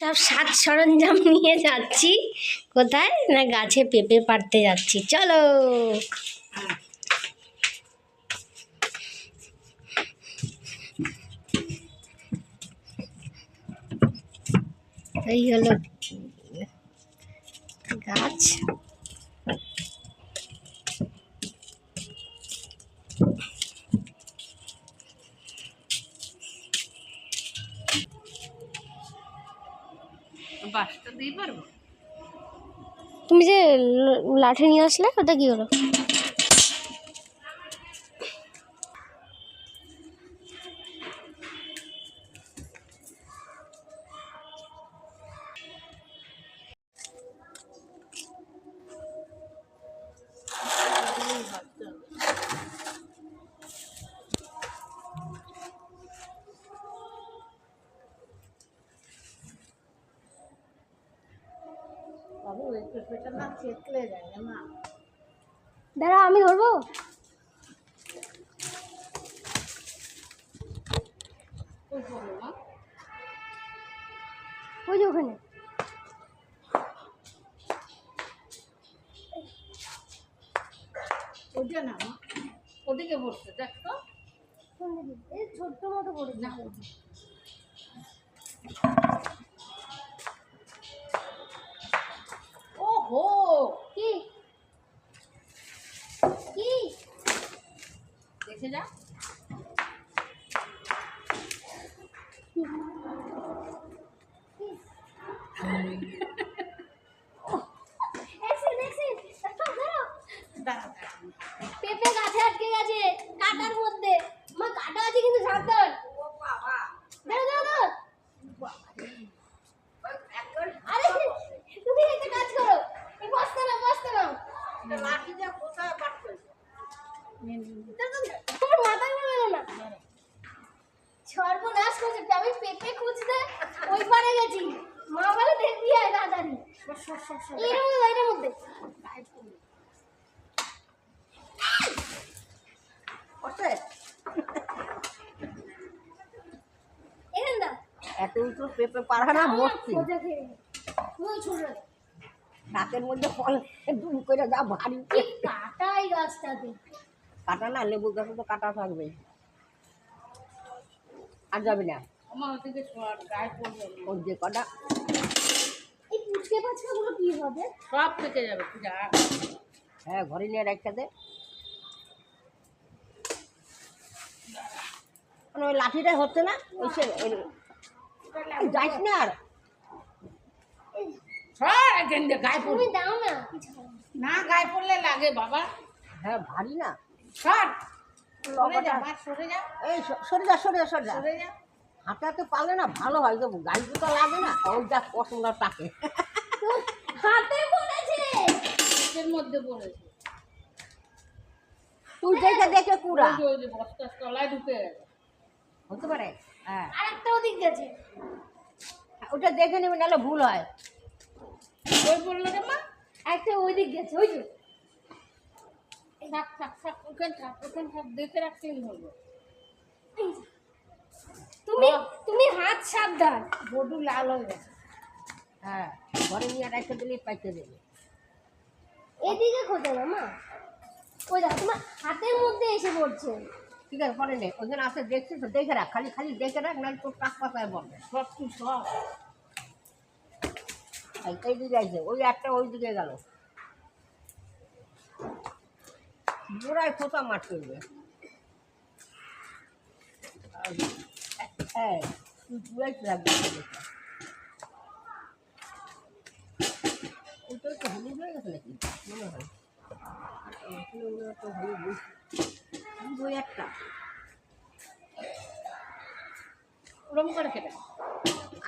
সব সাত সরঞ্জাম নিয়ে যাচ্ছি। কোথায়? না গাছে পেঁপে পাড়তে যাচ্ছি। চলো। এই হলো গাছ। তুমি যে লাঠি নিয়ে আসলে ওটা কি হলো? দাঁড়া আমি ধরবো? ওই যে ওখানে। না মা। ওদিকে বসছে দেখ তো। এই ছোট্ট মতো করে না দেখে যা এক্সিন এক্সিন দাঁড়াও দাঁড়া দাঁড়া পেঁপে গাছে আটকে গেছে কাটার মধ্যে মা কাটা আছে কিন্তু সাবধান ও বাবা দাঁড়াও দাঁড়াও দাঁড়াও আরে তুমি একটা কাজ করো এই বস্তা নাও বস্তা নাও লাঠি যা কোথায় বাট করেছে দাঁড়াও, দাঁড়াও, তোমার মাথায় বলো না সর্বনাশ করছে আমি পেঁপে খুঁজতে ওই পারে গেছি মা বলে দেখবি আয় তাড়াতাড়ি এর মধ্যে পেঁপে পাড়া না মরছি। ফল দুম করে যা ভারী। কি কাটা এই গাছটাতে কাটা না লেবু গাছে তো কাটা থাকবে। আর যাবে না। ওর যে কটা পুচকে পাচকাগুলো কি হবে? সব থেকে যাবে যা। হ্যাঁ ঘরে নিয়ে রেখে দে। মানে ওই লাঠিটা হচ্ছে না? ওই সে যাইস না আর? গায়ে দাও না। না। গায়ে পড়লে লাগে বাবা। হ্যাঁ ভারী না। সরে। যা সরে যা। এই সরে যা সরে যা সরে যা। সরে যা। হাঁটাতে পারলে না ভালো হয় যাব গাড়ি তো লাগে না। ওই যা পছন্দ তাকে। তো হাতে পড়েছে। এর মধ্যে পড়েছে। তুই দেখে পুরা। বস্তার তলায় ঢুকে হতে পারে? হ্যাঁ। আরেকটা ওদিক গেছে। ওটা দেখে নেবে নাহলে ভুল হয়। ওই পড়ল মা একটা ওই দিক গেছে ওই যে। থাক থাক থাক ওখানে থাক ওখানে থাক দেখে রাখতেই হলো তুমি তুমি হাত সাবধান। বডু লাল হয়ে গেছে। হ্যাঁ। ঘরে নিয়ে রেখে দিলে পাইতে দেবে। এদিকে খোঁজে না মা? ওই দেখো তোমার হাতের মধ্যে এসে পড়ছে। ঠিক আছে পরে নে? ওখানে আসে দেখছিস তো? দেখে রাখ খালি খালি দেখে রাখ নাহলে তোর কাক পাতায় বলবে সব তুই সব? এই দিকে আছে ওই একটা ওই দিকে গেল। জোড়ায় খোঁচা মাঠ করবে। হ্যাঁ তুই পুরাই রাখবি একটা। করে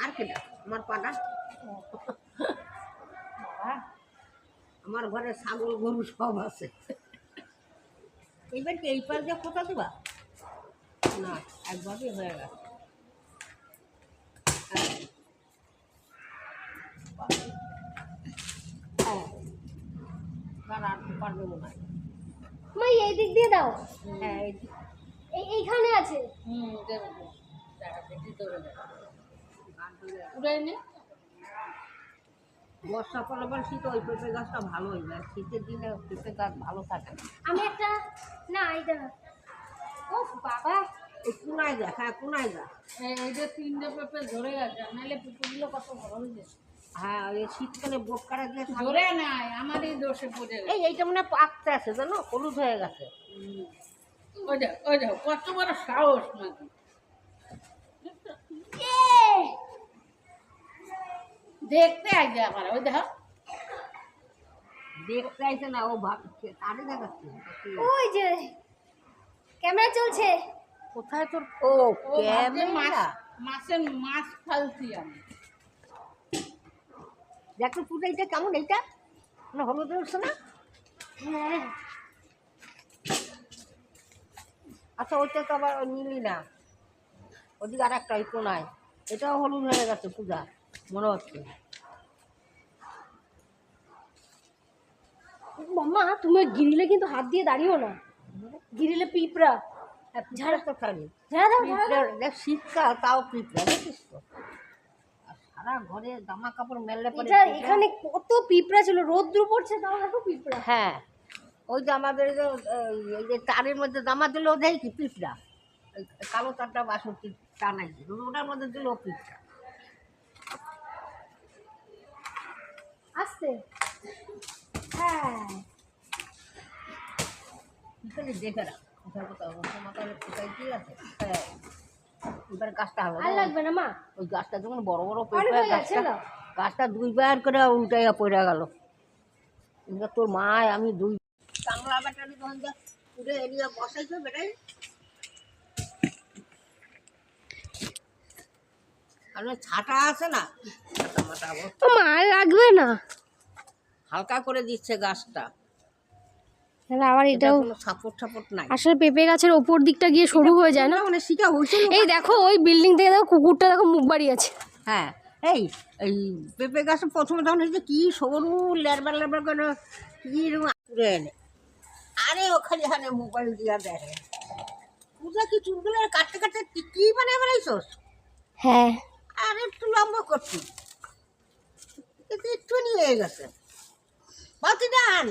আর আমার আমার ঘরে ছাগল, গরু সব আছে। এইবার কি এই পাশ দিয়ে কোথা দিবা? না, একবারই হয়ে গেছে। এবার আর পারবে মনে হয় মা এই দিক দিয়ে দাও। হ্যাঁ এই এই এইখানে আছে। হুম দেখা বর্ষা পরে আবার শীত ওই পেঁপে গাছটা ভালো হয়ে শীতের দিনে পেঁপে গাছ ভালো থাকে না। আমি একটা না এইটা ও বাবা। কোনায় দেখ হ্যাঁ কোনায় দেখ এই এই যে তিনটে পেঁপে ধরে গেছে নাহলে পেঁপেগুলো কত বড় হয়েছে হ্যাঁ ওই শীতকালে বোট কাটা দিয়ে ধরে নাই আমারই দোষে পড়ে এই এইটা মানে পাকতে আছে জানো? হলুদ হয়ে গেছে। ওই দেখ ওই দেখ কত বড় সাহস নাকি। দেখতে ওই দেখ। দেখতে আইছে না ও ভাব তারে দেখাচ্ছে? ওই যে ক্যামেরা চলছে। কোথায় তোর ও ভাবছে ক্যামেরা? মাছের মাছ ফালছি আমি। দেখ পুরো এইটা কেমন? এইটা? না হলুদ উঠছে না? আচ্ছা ওইটা তো আবার নিলি না। ওদিকে আর একটা একটু নাই এটাও হলুদ হয়ে গেছে পূজা। মনে হচ্ছে। মাম্মা তুমি গিরিলে কিন্তু হাত দিয়ে দাঁড়িও না। গিরিলে পিঁপড়া। ঝাড়া তো খালি ঝাড়া শীতকাল তাও পিঁপড়া দেখিস তো। সারা ঘরে জামা কাপড় মেললে পরে এখানে কত পিঁপড়া ছিল রৌদ্র পড়ছে তাও দেখো পিঁপড়া। হ্যাঁ ওই যে আমাদের যে তারের মধ্যে জামা দিলেও দেয় কি পিঁপড়া? কালো তারটা বাসন্তী টানাই ওটার মধ্যে দিলেও পিঁপড়া। আসতে হ্যাঁ। দেখে রাখ কোথায় কোথাও কোথাও মাথায় কোথায় কি আছে? হ্যাঁ। এবার গাছটা হবে আর লাগবে না মা? ওই গাছটা যখন বড় বড় পেঁপে গাছটা গাছটা দুইবার করে উল্টাইয়া পড়ে গেল। এবার তোর মা আমি দুই কাংলা ব্যাটারি যখন যা পুরো এরিয়া বসাইছো বেটাই। আর ছাটা আছে না? ছাটা মাটা লাগবে না। হালকা করে দিচ্ছে গাছটা। তাহলে আবার এটাও সাপোর্ট সাপোর্ট নাই। আসলে পেঁপে গাছের ওপর দিকটা গিয়ে সরু হয়ে যায় না? মানে শিকা এই দেখো ওই বিল্ডিং থেকে দেখো কুকুরটা দেখো মুখ বাড়িয়েছে হ্যাঁ এই এই পেঁপে গাছ প্রথমে তখন কি সরু লেরবার লেরবার করে কি এনে। আরে ওখানে মোবাইল দিয়া দেখে পূজা কি চুলগুলো কাটতে কাটতে কি বানিয়ে হ্যাঁ। আর একটু লম্বা করছি। একটু হয়ে গেছে। বাতি ডান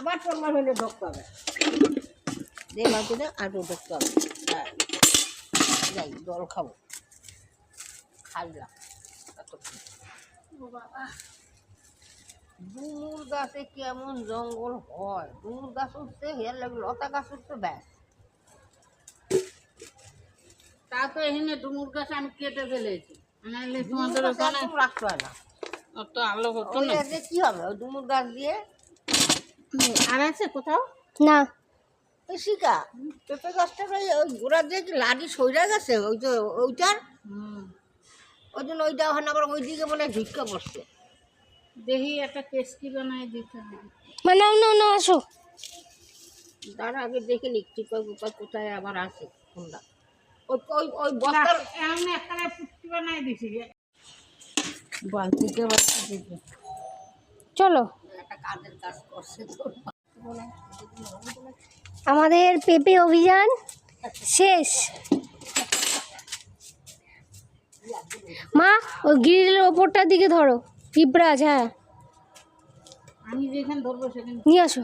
আবার হলে ঢুকতে হবে দে বাতি দে আর ঢুকতে হবে হ্যাঁ। যাই জল খাব। খাইলাম। ডুমুর গাছে কেমন জঙ্গল হয়। ডুমুর গাছ উঠতে হেয়ার লাগে লতা গাছ উঠতে ব্যাস। তা তো এখানে ডুমুর গাছ আমি কেটে ফেলেছি। নাহলে তোমাদের ওখানে রাখতে হয় না। অত আলো হতো না। কি হবে? ডুমুর গাছ দিয়ে আর আছে কোথাও? না। ওই শিকা পেঁপে গাছটার ওই ওই গোড়া দিয়ে কি লাডি সইরা গেছে ওই যে ওইটার? হুম। ওই জন্য ওইটা ওখানে আবার ওইদিকে মনে হয় ঝুঁকা পড়ছে দেখি একটা কেসকি বানাই দিতে হবে। মা নাও নাও নাও আসো। তার আগে দেখে নি টিপা কোথায় কোথায় আবার আছে কোনটা ওই ওই ওই বস্তার এমন একটা পুষ্টি বানাই দিছি। বালতিতে বালতিতে চলো। আমাদের পেঁপে অভিযান শেষ। মা ওই গ্রিলের ওপরটার দিকে ধরো পিঁপড়া আছে হ্যাঁ। আমি যেখানে ধরবো সেখানে নিয়ে আসো।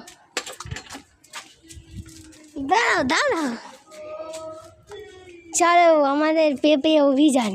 দাঁড়াও দাঁড়াও। চলো আমাদের পেঁপে অভিযান।